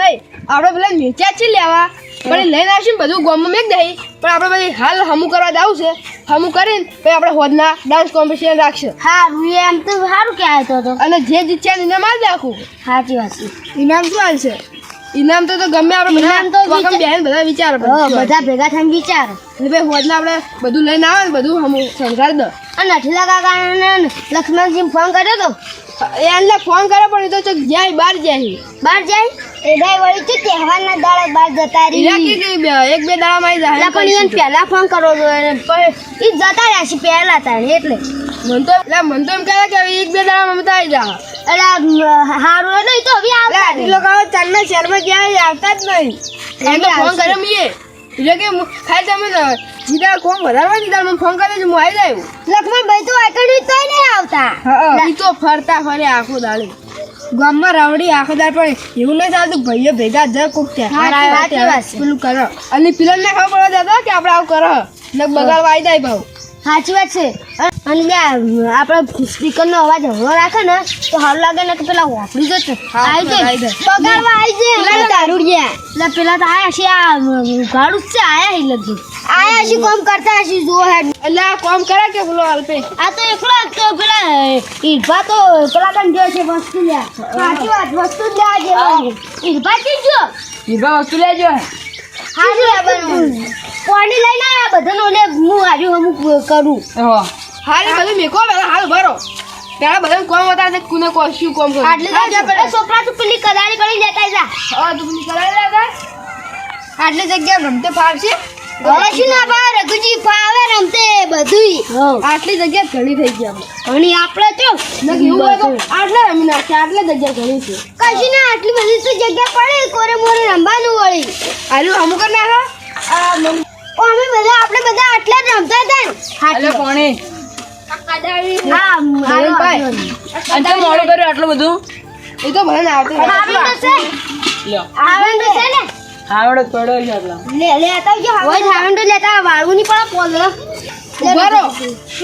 નહીં. આપણે પેલા મેચા છે લેવા પણ લઈને આવીશું ને બધું ગોમમાં મેક દઈ પણ આપણે પછી હાલ હમું કરવા જ આવશે હમું કરીને પછી આપણે હોદના ડાન્સ કોમ્પિટિશન રાખશે. સારું એમ તો સારું કહેવાય તો તો. અને જે જીત્યા એને માલ રાખું સાચી વાત છે. ઇનામ શું હાલશે ઇનામ તો તો ગમે આપણે ઇનામ તો બેન બધા વિચારો હો, બધા ભેગા થઈને વિચાર. એટલે ભાઈ હોદના આપણે બધું લઈને આવે ને બધું હમું સંઘાર દો. અને અઠલા કાકાને લક્ષ્મણજી ફોન કર્યો તો? એને ફોન કર્યો પણ એ તો જાય બહાર જાય. બહાર જાય? એ દાય વળી તો તહેવારના દાડા બહાર જતા રહી. રહી કી ગઈ બે- એક બે દાડામાં આવી એટલે પણ ઈન પહેલા ફોન કરો જોઈએ એને ઈ જતા રહ્યા છે પહેલા તાણે એટલે. મન તો એટલે મન તો એમ કહે કે એક બે દાડામાં માં તો જા એટલે હારું એટલે તો હવે આવતા આટલી લોકો ચાલને શહેરમાં ગયા આવતા જ નહીં એમ તો ફોન કર્યો મીએ. એટલે કે ખાલી તમે જીદા કોમ વધારવા દીધા મને ફોન કરે છે હું આવી જાય લક્ષ્મણભાઈ તો આકડી તો નહીં આવતા. હા તો ફરતા ફરે આખો દાડે. ગામમાં રાવડી આખો દાડ પણ એવું નહીં થતું ભાઈઓ ભેગા જ કોક. પેલું કરો. અને પિલર ને ખબર પડવા દેતા કે આપણે આવું કરો. ને બગાડવા આવી જાય ભાવ. સાચી વાત છે. અને બે આપણે સ્પીકર નો અવાજ હળવો રાખે ને તો સારું લાગે ને કે પેલા વાપરી જશે આવી જાય. બગાડવા આવી જાય. પેલા તો દારૂડિયા. પેલા તો આયા છે આ ગાડું છે આયા લગભગ. આયા છે કોમ કરતા છે જો હે એટલે આ કોમ કરે કે બોલો અલ્પે આ તો એકલો જ તો પેલા ઈરભા તો પેલા કન ગયો છે વસ્તુ લે સાચી વાત વસ્તુ જ લેવા જેવા ઈરભા થી જો ઈભા વસ્તુ લેજો હા લાવવાનું પાણી લઈને આયા બધાનો ને હું આજુ અમુક કરું હાલ બધું મેકો પેલા હાલ ભરો પેલા બધા કોમ હતા ને કુને કો શું કોમ કરે આટલે છોકરા તો પેલી કદાળી કરી લેતા જા હા તું પેલી કરાવી લેતા આટલી જગ્યા રમતે ફાવશે હવે શું ના ભાવે રઘુજી ફાવે રમતે આટલી જગ્યા ઘણી થઈ ગયા અને આપણે તો એવું હોય તો આટલે રમી નાખીએ આટલે જગ્યા ઘણી છે. કશું ના આટલી બધી તો જગ્યા પડે કોરે મોરે રમવાનું વળી. આલુ અમુક ના અમે બધા આપણે બધા આટલા જ રમતા હતા ને. આલે કોણે? હા મોડું કર્યું આટલું બધું? એ તો ભલે આવતું. આવે છે ને આવડે પડ્યો છે આટલા. લે લેતા જો હાવડો. તો લેતા વાળવું ની પણ પોલો ઊભા રહો.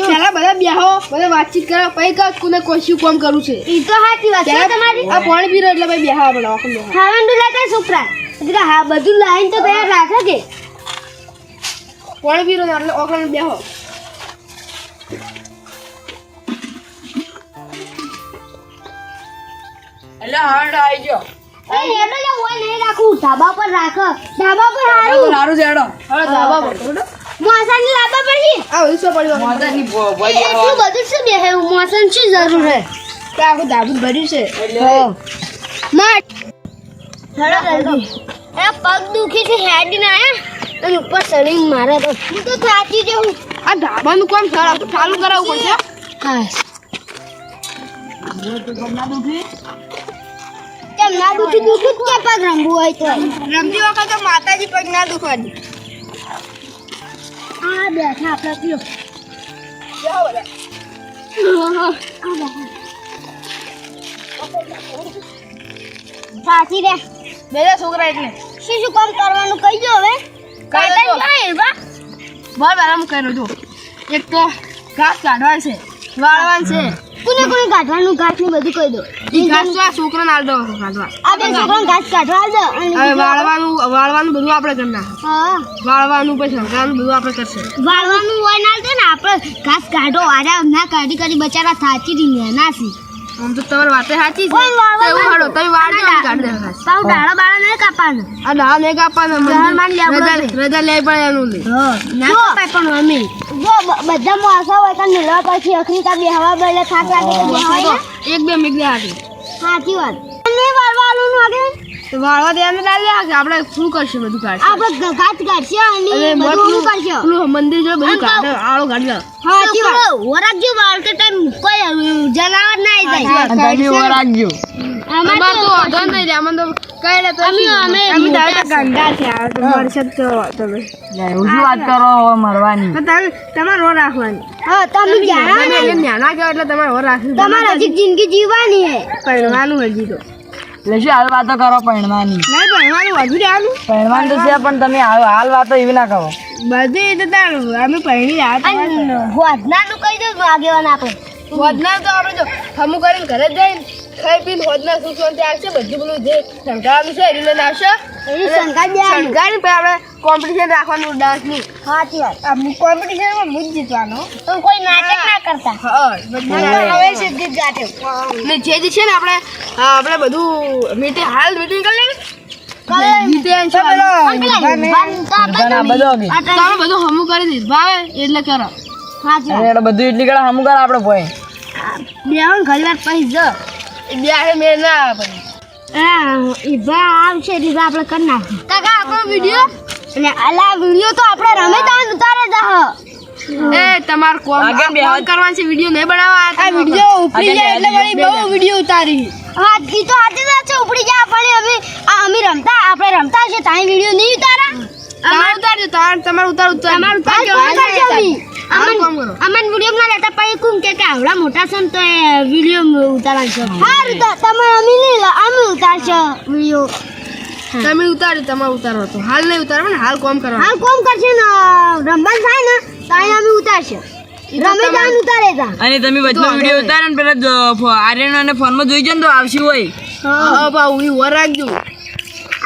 પેલા બધા બેહો બધા વાતચીત કરો. પછી કહો કોને કોઈ શું કામ કરવું છે. ઈ તો સાચી વાત છે તમારી. આ પાણી પીરો એટલે ભાઈ બેહા આપણે આખું બેહા. થાવન લેતા છોકરા. એટલે હા બધું લાઈન તો તૈયાર રાખે કે? પાણી પીરો એટલે ઓખણ બેહો. એટલે હાવડો આવી ગયો. એ એનો લે હોય નહીં રાખું. ધાબા પર રાખ. ધાબા પર હારું. હવે ધાબા પર. બરોબર? લાબા પડી આ બધું શું પડ્યું? એટલું બધું શું બેહે મોસન શું જરૂર હે? તો આખું ધાબુ ભર્યું છે. માટ થડો એ પગ દુખી છે હેડ ના આયા. અને ઉપર સડી મારે તો હું તો થાકી જઉં આ ધાબાનું કામ સર આપણે ચાલુ કરાવવું પડશે. હા. કેમ ના દુખી? દુખી? કે પગ રમવું હોય તો રમતી વખત માતાજી પગ ના દુખવાની. આ બેઠા આપણે પીઓ. સાચી રે. બેલા છોકરા એટલે શું શું કામ કરવાનું કહી હવે. તો. કાંઈ બા બરાબર આરામ કર્યો જો એક તો ઘાસ કાઢવાનું છે વાળવાનું છે. કોને કોને કાઢવાનું? ઘાસ ને બધું કહી દો. ઘાસ તો આ છોકરાને આલ દો કાઢવા આ છોકરાને ઘાસ કાઢવા દો હવે વાળવાનું વાળવાનું બધું આપણે કરી હા. વાળવાનું પછી શંકાનું બધું આપણે કરશે. વાળવાનું હોય ના દે ને આપણે ઘાસ કાઢો આરા ના કાઢી કાઢી બચારા થાચી રહી ના સી આમ તો તમારી વાતે સાચી છે. ઓય વાળવા તો એવું માંડ. તમે વાળજો આના અમે દે ઘાસ પાઉ ડાળા બાળા નહીં કાપવાનું આ દાળ નહીં કાપવાનો દાળ માંડ લેવો રજા રજા લઈ પડે એનું લે. ના કપાય પણ અમે જો બધા મોસા હોય તો નીલવા પછી અખરી કા બેહવા બદલે થાક લાગે તો બેહવાય એક બે મિનિટ હાથી સાચી વાત. નહીં વાળવાનું તો વાળવા દે અમે ડાલ દે કે આપણે શું કરશું બધું કાઢશે? આપણે ગ- કાઢશે અને બધું કરશે? પેલું મંદિર જો બધું કાઢે. આળો કાઢી સાચી વાત વરાગજો વાળતે ટાઈમ કોઈ જનાવર ના આવી જાય. અને તમે ઊભા અમાર તો વાંધો નહીં રે અમને તો કઈ તો અમે- અમે અમે મોટા ગંડા છે આ તો તો તમે લે, એવું વાત કરો હવે મરવાની. તમે તમારે હો રાખવાની. હા તમે જાણો ને એટલે નાના કહેવાય એટલે તમારે હો તમારા તમારે હજી જિંદગી જીવવાની હે. પહેરવાનું હજી તો. એટલે શું હાલ વાતો કરો પૈણવાની નહીં પહેરવાનું વધુ રહેવાનું પૈણવાનું તો છે પણ તમે હાલ હાલ વાતો એવી ના કરો. બધી એ તો તારું અમે પહેરી હું અને હોદનાનું કહી દો આગેવાન આપણે વધના તો આપણે જો હમું કરીને ઘરે જઈને ખાઈ પીને હોદના સુખ શાંતિ આવશે બધું બધું જે શણગારવાનું છે એ લઈને આવશે. શણગારીને પછી આપણે કોમ્પિટિશન રાખવાનું ડાન્સની સાચી વાત. કોમ્પિટિશનમાં હું જ જીતવાનો તો કોઈ નાટક ના કરતા. હા હવે ને જે જે છે ને આપણે આપણે બધું મીટિંગ હાલ મીટિંગ કરી લેવી. છે બધો કે તો આપણે બધું હમું કરી દીધું ભાવે એટલે કરો. સાચી બધું એટલી કડા હમું કર આપણે ભાઈ. બે ઘણી વાર પછી જો. એ બે ના આવે. પછી હા ઈ ભા આવશે એટલે આપણે કરી નાખીએ. કાકા આપણો વીડિયો અને આલા વીડિયો તો આપણે રમે તાન ઉતારે જ એ તમાર કોમ કોમ કરવાનું છે વીડિયો નહીં બનાવવા આ વીડિયો ઉપડી જાય એટલે વળી બહુ વીડિયો ઉતારી. હા ઈ તો સાચી વાત છે ઉપડી જાય પણ હવે આ અમે રમતા આપણે રમતા છે તાઈ વીડિયો નહીં ઉતારા? તમારે ઉતારજો તમારે તમારે ઉતાર ઉતાર તમારું ઉતારજો, ઉતારજો અમે. આમ કામ કરો. અમન વિડિયો ના લેતા પછી કુમ કે કે આવડા મોટા છે તો એ વીડિયો ઉતારા છે. હારું તો તમે અમે નહીં લો અમે ઉતારશો વિડિયો. તમે ઉતારી તમારે ઉતારો તો. હાલ નહીં ઉતારો ને હાલ કોમ કરો હાલ કોમ કરશે ને રમવાન થાય ને તાઈ અમે ઉતારશે. રમે જાન ઉતારે તા અને તમે વચમાં વિડિયો ઉતારો ને પેલા આર્યન અને ફોનમાં જોઈ જન તો આવશે હોય. હા બાઉ ઈ વર રાખજો.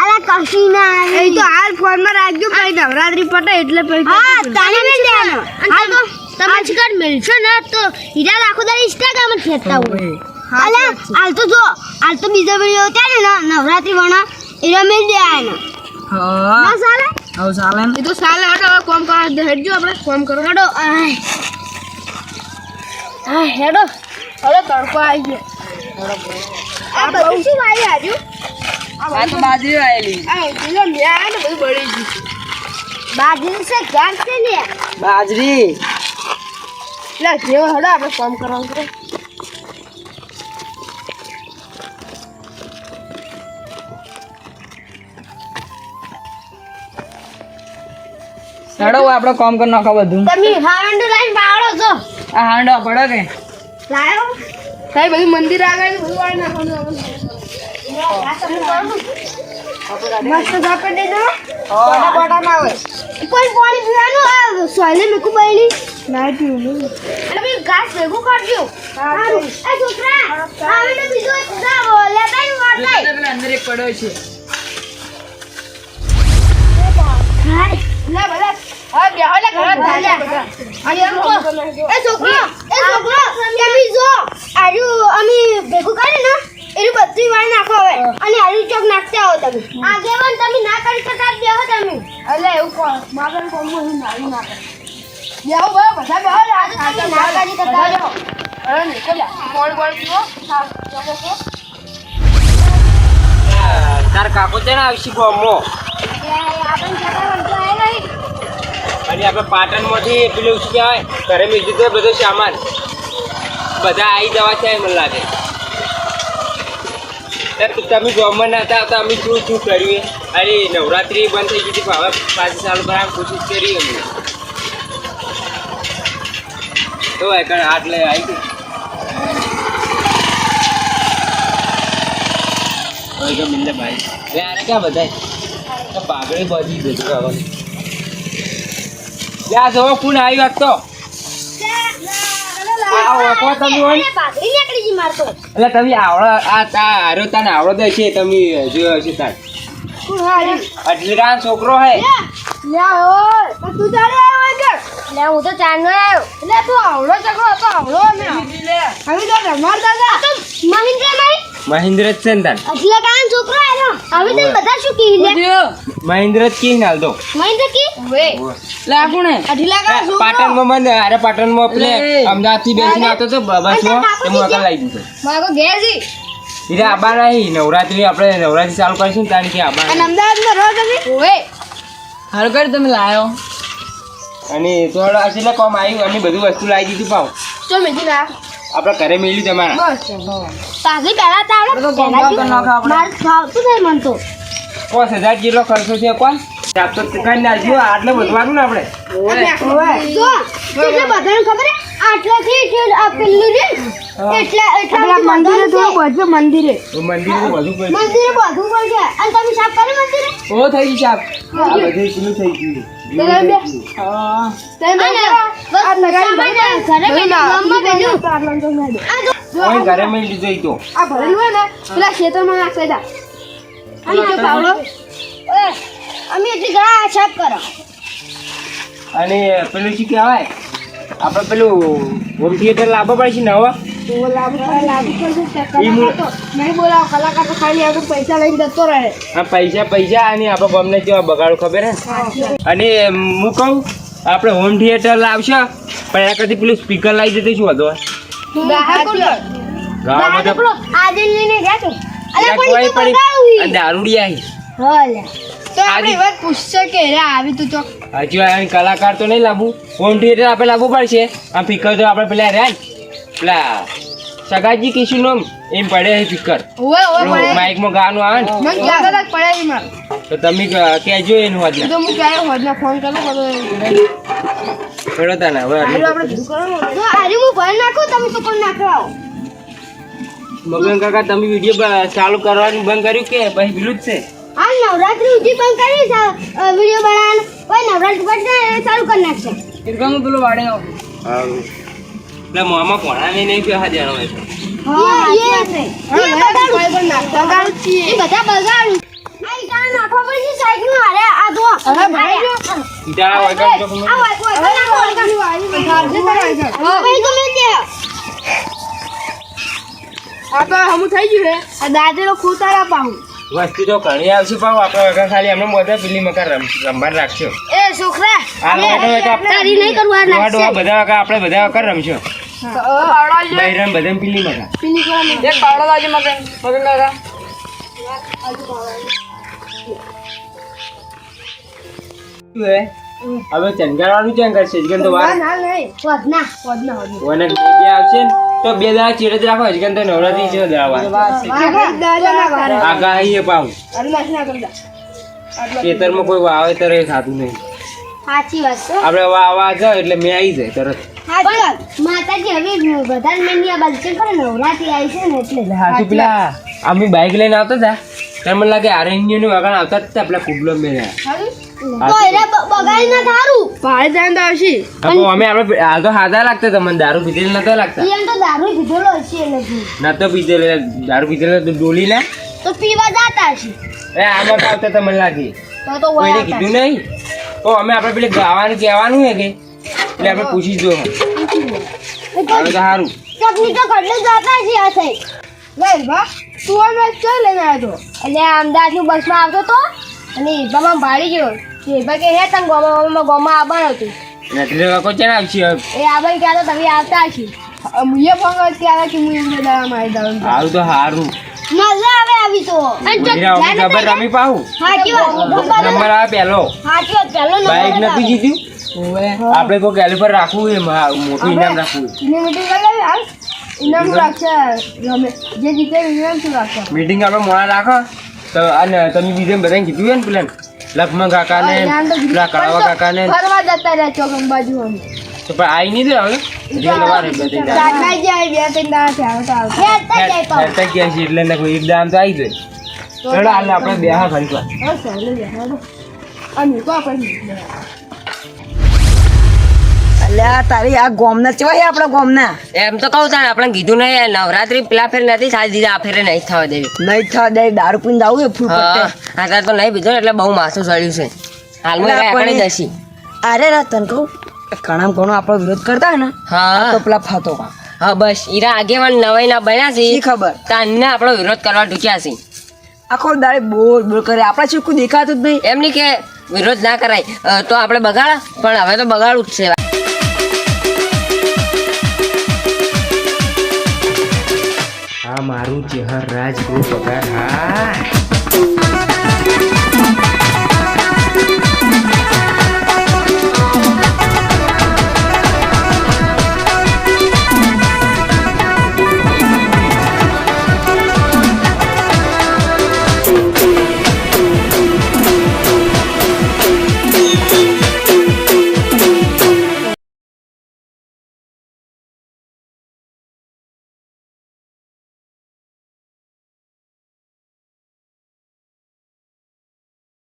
અલા કશી ના એ તો હાલ ફોનમાં રાખજો ભાઈ નવરાત્રી પટે એટલે પછી હા તાને મેલ દેવાનો હાલ તો તમે આજકાલ મેલશો ને તો હીરા રાખો દાડી ઇન્સ્ટાગ્રામ જ ફેરતા હોય. અલા હાલ તો જો હાલ તો બીજો વીડિયો ઉતારે ને નવરાત્રી વણા હીરા મેં દેવાનો હા. ના ચાલે? આવું ચાલે એ તો સાલે હટો હવે કોમ કરવા હેડજો આપણે કોમ કરો. હડો. આ હેડો. હવે તડકો આવી ગયો. આ બધું શું વાય આજુ આ તો બાજરી આવેલી આ પેલો મે બધું બળી ગયું. બાજરી છે ઘાસ છે ને? બાજરી. એટલે જેવો હડો આપણે કામ કરવાનું હડો હેડો આપણે કામ કરી નાખો બધું. તમે હાંડો લાઈન બાળો છો. આ હાંડો પડો કે લાયો. સાહેબ બધું મંદિર આગળ બધું વાળી નાખવાનું મસ્ત કોઈ પાણી પીવાનું આ સોયલે મેકુ ના પીવું પેલું ઘાસ ભેગું કરજો. સારું એ છોકરા આવે તો બીજો જાઓ લેતા ઈ વાટાય પેલા અંદર એક પડ્યો છે. લે બધા હવે બેહો લે ઘરે ધાર્યા બધા. અને એમ કોમ કરી નાખજો. એ છોકરો એ છોકરો તમે જો. આજુ અમે ભેગું કરી ને એનું બધી વાય નાખો હવે. અને આલુ ચોક નાખતા આવો તમે. આગેવાન તમે ના કરી શકતા બેહો તમે. એટલે એવું કોણ માગણ કોમ હું નાઈ ના કરે. બેહો બેહો બધા બેહો આ ના કરી શકતા બેહો. અરે નીકળ જા કોણ કોણ પીવો. તાર કાકો છે ને આવશે ગોમો અને આપણે પાટણમાંથી પેલું શું કહેવાય? ઘરે મેં દીધો બધો સામાન. બધા આવી જવા છે મને લાગે. તમે ગોમમાં ના હતા, તો અમે શું શું કર્યું? અરે, નવરાત્રિ બંધ થઈ ગઈ હવે પાછી ચાલુ કરવાની કોશિશ કરી અમે. તો એ હાથ લઈ આવી ગઈ. ભાઈ. આને ક્યાં બધાય? પાઘડી બધી બધું હવે. લે આ જોવો, કોણ આવ્યું આજ તો? આ તમે એટલે તમે આવડો આ તા હારો તાને આવડો દે છે તમે જોયો છે તાર. કાં છોકરો હે. લે ઓય પણ તું ચાલે આવ્યો કે લે હું તો ચાંદો આવ્યો. એટલે તું આવડો ચકડો હતો આવડો ને હવે તો રમાડતા હતા તો મહિન્દ્ર નહીં મહેન્દ્ર જ છે ને તાર એટલે કાન છોકરો આવ્યો હવે તને બધા શું કહી લે મહેન્દ્ર જ કી નાલ દો. મહિન્દ્ર કી? વે લે આ કોણ હે? અઢીલા કા છોકરો? પાટણમાં મને અરે પાટણમાં આપણે અલે. અમદાવાદથી બેસીને આવતો તો બસમાં. તે હું આગળ લાવી દીધો મારો ઘેરજી એટલે આબા નહીં નવરાત્રી આપણે નવરાત્રી ચાલુ કરીશું ને તારી કે આબા અને અમદાવાદમાં રહો તમે ઓએ હાલ કર તમે લાયો. અને થોડા એટલે કોમ આવ્યું અને બધું વસ્તુ લાવી દીધું પાવ. ચો મેજી ના આપણે ઘરે મેળ્યું તમારા. બસ. પાઘડી પહેલા તો મન તો. પાંચ હજાર જેટલો ખર્ચો છે કોણ? નાખ્યો આટલે ને આપણે? જો એટલે બધાને ખબર આટલાથી પેલું રે. એટલે એટલા મંદિરે થોડું મંદિરે. મંદિર બધું મંદિરે બધું પડશે. અને તમે સાફ કરી મંદિરે? ઓ થઈ ગઈ સાહેબ બધું થઈ ગયું. તો સામાન્ય ભરે ઘરે ને, બેઠું બધું ગામમાં ના, બેઠું. આટલામાં તો ના દે. આ જો જો ઓય આ ઘરે મેં લીધો તો. આ ભરેલું હોય ને પેલા ખેતરમાં નાખતા જા. અને જો પાવડો. અમે એટલી ઘણા સાફ કરો. અને પેલું શું કહેવાય? આપણે પેલું હોમ થિયેટર લાવવા પડે છે નવા પૈસા લઈને જતો રહે આ પૈસા પૈસા અને આપણે ગમને કેવા બગાડું ખબર હે? અને હું કહું આપણે હોમ થિયેટર લાવશે પણ એના કરતી પેલું સ્પીકર લાવી દે તો શું હતો એ કલાકાર તો નહીં લાવવું હોમ થિયેટર આપણે લાવવું પડશે. આ સ્પીકર તો આપણે પેલા રહ્યા પેલા સગાજી કિશુ નો એમ પડે છે ફિકર. પડે. માઇકમાં ગાવાનું આવે ને? મને જ પડે છે મારે તો તમે કેજો કહેજો એનું વાતના તો હું ક્યારે હોદના ફોન કરું પડો તને હવે આપણે તો આજે હું ભર નાખું તમે તો કોણ નાખો મગન કાકા તમે વીડિયો ચાલુ કરવાનું બંધ કર્યું કે પછી પેલું જ છે? આ નવરાત્રી ઉજી બંધ કરી છે વીડિયો બનાવવાનું. કોઈ નવરાત્રી પછી ચાલુ કરી નાખશે. પેલું વાડે એટલે મોમાં પોણાને નહીં પીવા હાજર હોય છે. પણ દાદીનો ખૂતારા પાહું વસ્તુ તો ઘણી આવશે પાવ આપણે વગર ખાલી એમને બધા પેલી મકા રમવા રાખશો. એ છોકરા આ નહીં બધા વગર આપણે બધા વગર રમશો. બૈરમ બધા પીલી મગા. એક પાવડો લાવજે મગન મગન કાકા હવે ચંગારવાનું ચેન કરશે. હજી તો વાર. ઓને બે બે આવશે ને તો બે દા ચેડે જ રાખો. હજી તો નવરાત્રી છે કરે. આગાહી એ. આટલા ખેતરમાં કોઈ વાવેતર એ થતું નહીં. સાચી વાત છે. આપણે વાવા જાવ એટલે મેં આવી જાય તરત. માતાજી હવે બધા મહિની આ બાજુ કરે નવરાત્રી આવી છે ને એટલે હાથું પેલા અમે બાઈક લઈને આવતા હતા. ત્યારે મને લાગે આરએનયુ નું વગાણ આવતા હતા પેલા કુબલો મેં સારું? તો એરા બ- બગાડી ના થારું. ભાડે જાય ને તો આવશે. અમે આપણે હાલ તો હાથા લાગતા હતા દારૂ પીધેલ નતો લાગતા. ઈ એમ તો દારૂ પીધેલો હશે એ નથી નતો પીધેલ તો ડોલી ને? તો પીવા જાતા છે એ આમાં આવતા તમને લાગે લાગી. તો તો કોઈને કીધું નહીં? તો અમે આપણે પેલી ગાવાનું કહેવાનું હે કે? એટલે આપણે પૂછી જો દો તો સારું ચકની તો ઘડલે જાતા છે આ થઈ લે, બા, તું આ મેચ ક્યાં લઈને આવ્યો તો? એટલે અમદાવાદની બસમાં આવતો તો અને ઈબામાં ભાડી ગયો. ઈબા કે હે તને ગોમાં ગોમાં આવવાનું હતું. નટલે કાકો ચાલ આવશે એ આબાઈ કહેતો તમે આવતા હશે. આ ફોન કર્યો કે હું એમને દાડામાં આવી જાઉં છું. તો સારું મજા આવે આવી તો. અમે ખબર રમી પાવું સાચી વાત નંબર આવે પહેલો. સાચી વાત પહેલો બાઇક નંબર નથી જીત્યું? આપણે કોઈ ગેલીફર રાખવું એ મોટું ઇનામ રાખવું. ઇનામ રાખશે જે જીતે ઇનામ શું રાખશે? મીટિંગ આપણે મોડા રાખો. તો અને તમે બીજા બધાને કીધું હોય ને પેલા લખમણ કાકાને ને પેલા કાળવા કાકા ને કાકાને. ફરવા જતા રહ્યા ચોક અંબાજુ અમે. તો પણ આવી નહીં દે હવે? એટલે કોઈ એક દામ તો આવી જાય. ચલો આપણે બે હા ફરી અલ્યા તારી આ ગોમના ચવાય આપણા ગોમના? એમ તો કહું તાને આપણે કીધું નહીં નવરાત્રી પેલા ફેર નથી થાય દીધા આ ફેરે નહીં થવા દેવી. નહીં થવા દે દારૂ પીને આવું એ ફૂલ હા પટ્ટે આ તો નહીં પીધો એટલે બહુ માસું સળ્યું છે. હાલમાં આપણે- જશી. અરે રા તને કહું ઘણા ઘણો આપણો વિરોધ કરતા હોય ને હા. તો પેલા ફાતો હા બસ ઈરા આગેવાન નવાઈ ના બન્યા છે. એ ખબર? તાને આપણો વિરોધ કરવા ઢૂક્યા છે. આખો દાડે બોલ બોલ કરે આપણા શું કોઈ દેખાતું જ નહીં. એમની કે વિરોધ ના કરાય તો આપણે બગાડા પણ હવે તો બગાડવું જ છે. આ મારું ચહેર રાજ ગૃહ પગાર હા.